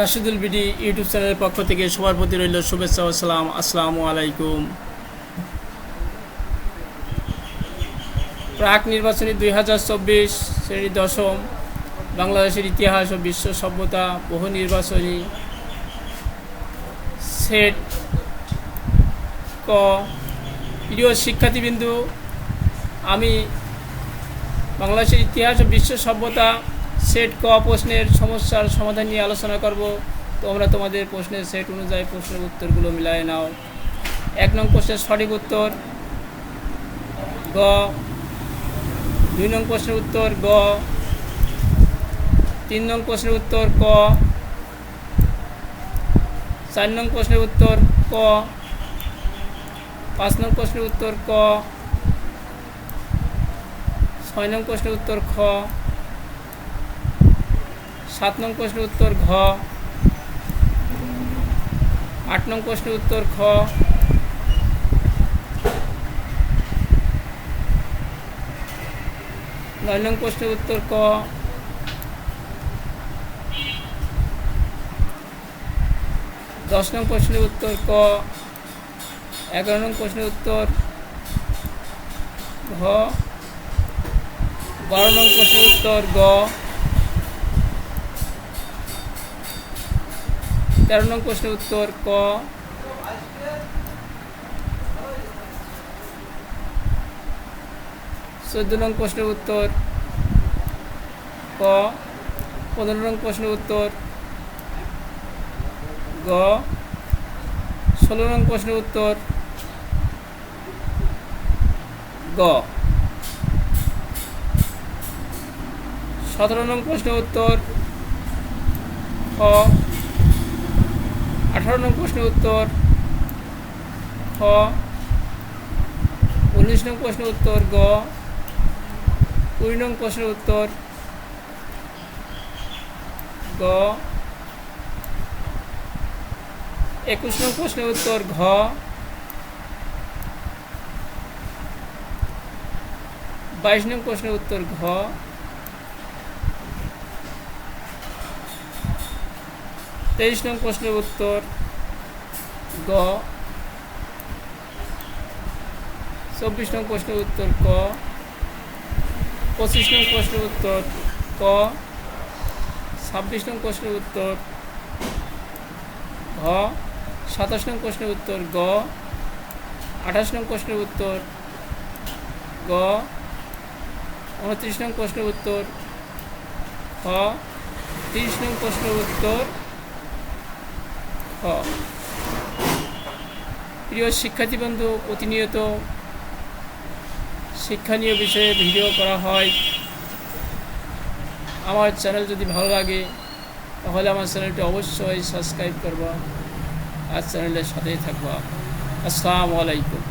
Rashidul BD YouTube চ্যানেলের পক্ষ থেকে সবার প্রতি রইল শুভেচ্ছা ও সালাম। আসসালামু আলাইকুম। প্রাক নির্বাচনী দুই হাজার চব্বিশ শ্রেণি দশম বাংলাদেশের ইতিহাস ও বিশ্ব সভ্যতা বহু নির্বাচনী সেট ক। প্রিয় শিক্ষার্থীবৃন্দু, আমি বাংলাদেশের ইতিহাস ও বিশ্ব সভ্যতা সেট ক প্রশ্নের সমস্যার সমাধান নিয়ে আলোচনা করব। তোমরা তোমাদের প্রশ্নের সেট অনুযায়ী প্রশ্নের উত্তরগুলো মিলায় নাও। এক নং প্রশ্নের সঠিক উত্তর, গ। দুই নং প্রশ্নের উত্তর, গ। তিন নং প্রশ্নের উত্তর, ক। চার নং প্রশ্নের উত্তর, ক। পাঁচ নং প্রশ্নের উত্তর, ক। ছয় নং প্রশ্নের উত্তর, খ। সাত নং প্রশ্নের উত্তর ঘ, আট নং প্রশ্নের উত্তর খ, নয় নং প্রশ্নের উত্তর ক, দশ নং প্রশ্নের উত্তর ক, এগারো নং প্রশ্নের উত্তর ঘ, বারো নং প্রশ্নের উত্তর গ তেরো নং প্রশ্নের উত্তর ক। চোদ্দ নং প্রশ্নের উত্তর ক। পনেরো নং প্রশ্নের উত্তর গ। ষোলো নং প্রশ্নের উত্তর গ। সতেরো নং প্রশ্নের উত্তর খ। আঠারো নং প্রশ্নের উত্তর। খ। উনিশ নং প্রশ্নের উত্তর, গ। কুড়ি নং প্রশ্নের উত্তর, গ। একুশ নং প্রশ্নের উত্তর, ঘ। বাইশ নং প্রশ্নের উত্তর, ঘ। তেইশ নং প্রশ্নের উত্তর গ। চব্বিশ নং প্রশ্নের উত্তর ক। পঁচিশ নং প্রশ্নের উত্তর ক। ছাব্বিশ নং প্রশ্নের উত্তর ঘ। সাতাশ নং প্রশ্নের উত্তর গ। আঠাশ নং প্রশ্নের উত্তর গ। উনত্রিশ নং প্রশ্নের উত্তর খ। তিরিশ নং প্রশ্নের উত্তর খ। প্রিয় শিক্ষার্থী বন্ধু, প্রতিনিয়ত শিক্ষণীয় বিষয়ে ভিডিও করা হয়। আমার চ্যানেল যদি ভালো লাগে, তাহলে আমার চ্যানেলটি অবশ্যই সাবস্ক্রাইব করবা আর চ্যানেলের সাথেই থাকবা। আসসালামু আলাইকুম।